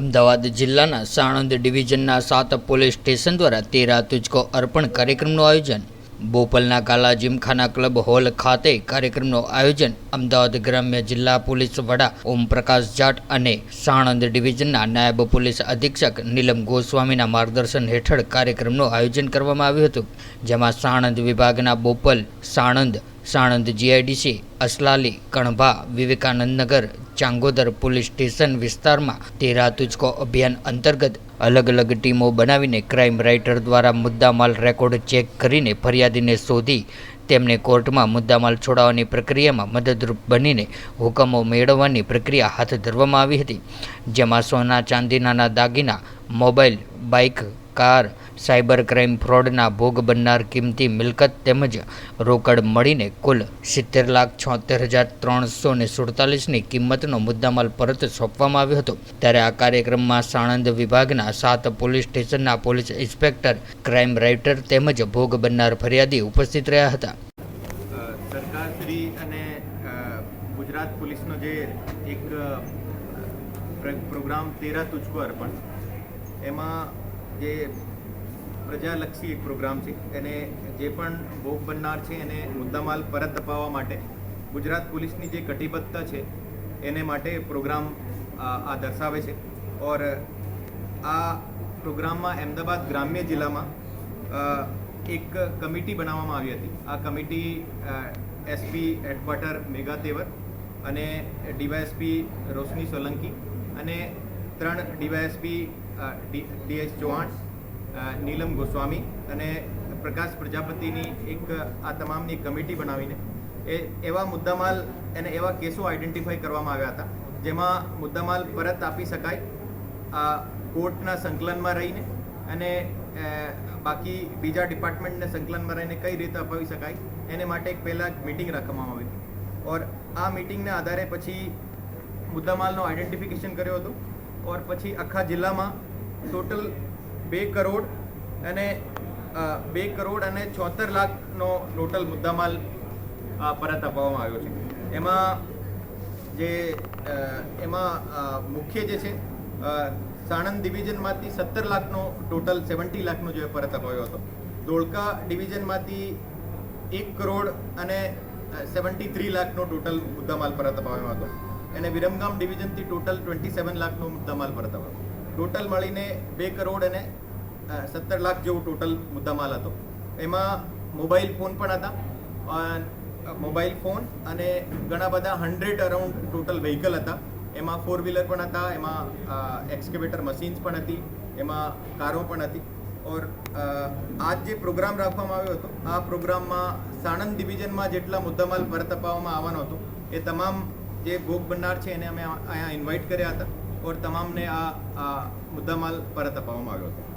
અમદાવાદ જિલ્લાના સાણંદ ડિવિઝનના સાત police station દ્વારા તેરા તુજકો અર્પણ કાર્યક્રમનું આયોજન. બોપલના કાલા જીમખાના ક્લબ હોલ ખાતે કાર્યક્રમનું આયોજન. અમદાવાદ ગ્રામ્ય જિલ્લા પોલીસ વડા ઓમપ્રકાશ જાટ અને સાણંદ ડિવિઝનના નાયબ પોલીસ અધિક્ષક નીલમ ગોસ્વામીના માર્ગદર્શન હેઠળ કાર્યક્રમનું આયોજન કરવામાં આવ્યું હતું, જેમાં સાણંદ વિભાગના Bopal, Sanand Sanand GIDC, Aslali, Kanbha, Vivekanandnagar, Changodar police station વિસ્તારમાં તેરા તુજકો અભિયાન અંતર્ગત અલગ અલગ ટીમો બનાવીને ક્રાઇમ રાઇટર દ્વારા મુદ્દામાલ રેકોર્ડ ચેક કરીને ફરિયાદીને શોધી તેમને કોર્ટમાં મુદ્દામાલ છોડાવવાની પ્રક્રિયામાં મદદરૂપ બનીને હુકમો મેળવવાની પ્રક્રિયા હાથ ધરવામાં આવી હતી, જેમાં સોના ચાંદીના દાગીના, mobile, bike car, cyber crime ફ્રોડના ભોગ બનનાર કિંમતી મિલકત તેમજ રોકડ મળીને કુલ સિત્તેર લાખ છોતેર હજાર ત્રણસો ને સુડતાલીસની કિંમતનો મુદ્દામાલ પરત સોંપવામાં આવ્યો હતો. ત્યારે આ કાર્યક્રમમાં સાણંદ વિભાગના સાત પોલીસ સ્ટેશનના પોલીસ ઇન્સ્પેક્ટર, ક્રાઇમ રાઇટર તેમજ ભોગ બનનાર ફરિયાદી ઉપસ્થિત રહ્યા હતા. સરકારશ્રી ગુજરાત પોલીસનો જે એક પ્રોગ્રામ તેરા તુજ પર પણ, એમાં જે પ્રજાલક્ષી એક પ્રોગ્રામ છે. એને જે પણ ભોગ બનનાર છે, એને મુદ્દામાલ પરત અપાવવા માટે ગુજરાત પોલીસની જે કટિબદ્ધતા છે, એને માટે પ્રોગ્રામ આ દર્શાવે છે. ઓર આ પ્રોગ્રામમાં અમદાવાદ ગ્રામ્ય જિલ્લામાં એક કમિટી બનાવવામાં આવી હતી. આ committee SP headquarter Megha Tevar અને ડીવાયએસપી રોશની સોલંકી અને ત્રણ ડીવાયએસપી ડીએસ ચૌહાણ નીલમ ગોસ્વામી અને પ્રકાશ પ્રજાપતિની એક આ તમામની કમિટી બનાવીને એ એવા મુદ્દામાલ અને એવા કેસો આઈડેન્ટિફાઈ કરવામાં આવ્યા હતા, જેમાં મુદ્દામાલ પરત આપી શકાય કોર્ટના સંકલનમાં રહીને અને બાકી બીજા ડિપાર્ટમેન્ટને સંકલનમાં રહીને કઈ રીતે અપાવી શકાય, એને માટે એક પહેલાં મિટિંગ રાખવામાં આવી હતી. ઓર આ મિટિંગના આધારે પછી મુદ્દામાલનો આઈડેન્ટિફિકેશન કર્યો હતો. ઓર પછી આખા જિલ્લામાં ટોટલ બે કરોડ અને બે કરોડ અને છોતેર લાખનો ટોટલ મુદ્દામાલ પરત અપાવવામાં આવ્યો છે. એમાં જે એમાં મુખ્ય જે છે સાણંદ ડિવિઝનમાંથી સત્તર લાખનો ટોટલ, સેવન્ટી લાખનો જે પરત અપાયો હતો. ધોળકા ડિવિઝનમાંથી એક કરોડ અને સેવન્ટી થ્રી લાખનો ટોટલ મુદ્દામાલ પરત અપાવ્યો હતો. અને વિરમગામ ડિવિઝનથી ટોટલ ટ્વેન્ટી સેવન લાખનો મુદ્દામાલ પરત અપાયો ટોટલ મળીને બે કરોડ અને સત્તર લાખ જેવો ટોટલ મુદ્દામાલ હતો. એમાં મોબાઈલ ફોન પણ હતા મોબાઈલ ફોન અને ઘણા બધા હંડ્રેડ અરાઉન્ડ ટોટલ વ્હીકલ હતા. એમાં ફોર વ્હીલર પણ હતા, એમાં એક્સકેવેટર મશીન્સ પણ હતી, એમાં કારો પણ હતી. ઓર આજ જે પ્રોગ્રામ રાખવામાં આવ્યો હતો, આ પ્રોગ્રામમાં સાણંદ ડિવિઝનમાં જેટલા મુદ્દામાલ પરત અપાવવામાં આવવાનો હતો, એ તમામ જે ભોગ બનનાર છે એને અમે અહીંયા ઇન્વાઇટ કર્યા હતા. ઓર તમામને આ મુદ્દામાલ પરત અપાવવામાં આવ્યો હતો.